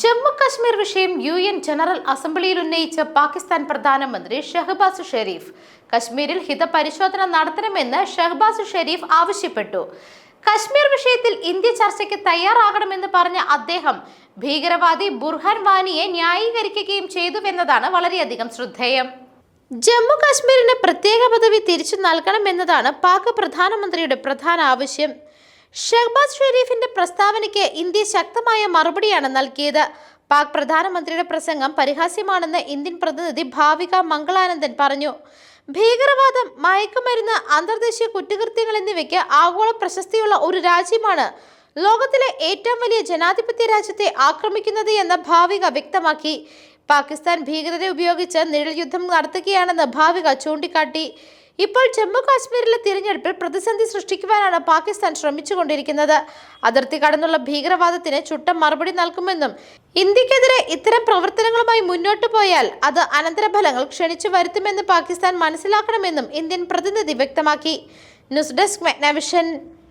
ജമ്മു കാശ്മീർ വിഷയം U N general അസംബ്ലിയിൽ ഉന്നയിച്ച പാകിസ്ഥാൻ പ്രധാനമന്ത്രി ഷഹബാസ് ഷെരീഫ്. കശ്മീരിൽ ഹിതപരിശോധന നടത്തണമെന്ന് ഷഹബാസ് ഷെരീഫ് ആവശ്യപ്പെട്ടു. കശ്മീർ വിഷയത്തിൽ ഇന്ത്യ ചർച്ചയ്ക്ക് തയ്യാറാകണമെന്ന് പറഞ്ഞ അദ്ദേഹം ഭീകരവാദി ബുർഹാൻ വാനിയെ ന്യായീകരിക്കുകയും ചെയ്തുവെന്നതാണ് വളരെയധികം ശ്രദ്ധേയം. ജമ്മു കാശ്മീരിന് പ്രത്യേക പദവി തിരിച്ചു നൽകണമെന്നതാണ് പാക് പ്രധാനമന്ത്രിയുടെ പ്രധാന ആവശ്യം. ഷഹബാസ് ഷെരീഫിന്റെ പ്രസ്താവനയ്ക്ക് ഇന്ത്യ ശക്തമായ മറുപടിയാണ് നൽകിയത്. പാക് പ്രധാനമന്ത്രിയുടെ പ്രസംഗം പരിഹാസ്യമാണെന്ന് ഇന്ത്യൻ പ്രതിനിധി ഭാവിക മംഗളാനന്ദൻ പറഞ്ഞു. ഭീകരവാദം മയക്കുമരുന്ന് അന്തർദേശീയ കുറ്റകൃത്യങ്ങൾ എന്നിവയ്ക്ക് ആഗോള പ്രശസ്തിയുള്ള ഒരു രാജ്യമാണ്. ലോകത്തിലെ ഏറ്റവും വലിയ ജനാധിപത്യ രാജ്യത്തെ ആക്രമിക്കുന്നത് എന്ന് ഭാവിക വ്യക്തമാക്കി. പാകിസ്ഥാൻ ഭീകരരെ ഉപയോഗിച്ച് നിഴൽ യുദ്ധം നടത്തുകയാണെന്ന് ഭാവിക ചൂണ്ടിക്കാട്ടി. ഇപ്പോൾ ജമ്മു കാശ്മീരിലെ തിരഞ്ഞെടുപ്പിൽ പ്രതിസന്ധി സൃഷ്ടിക്കുവാനാണ് പാകിസ്ഥാൻ ശ്രമിച്ചുകൊണ്ടിരിക്കുന്നത്. അതിർത്തി കടന്നുള്ള ഭീകരവാദത്തിന് ചുട്ട മറുപടി നൽകുമെന്നും ഇന്ത്യക്കെതിരെ ഇത്തരം പ്രവർത്തനങ്ങളുമായി മുന്നോട്ടു പോയാൽ അത് അനന്തരഫലങ്ങൾ ക്ഷണിച്ചു വരുത്തുമെന്ന് പാകിസ്ഥാൻ മനസ്സിലാക്കണമെന്നും ഇന്ത്യൻ പ്രതിനിധി വ്യക്തമാക്കി. News desk Magna Vision.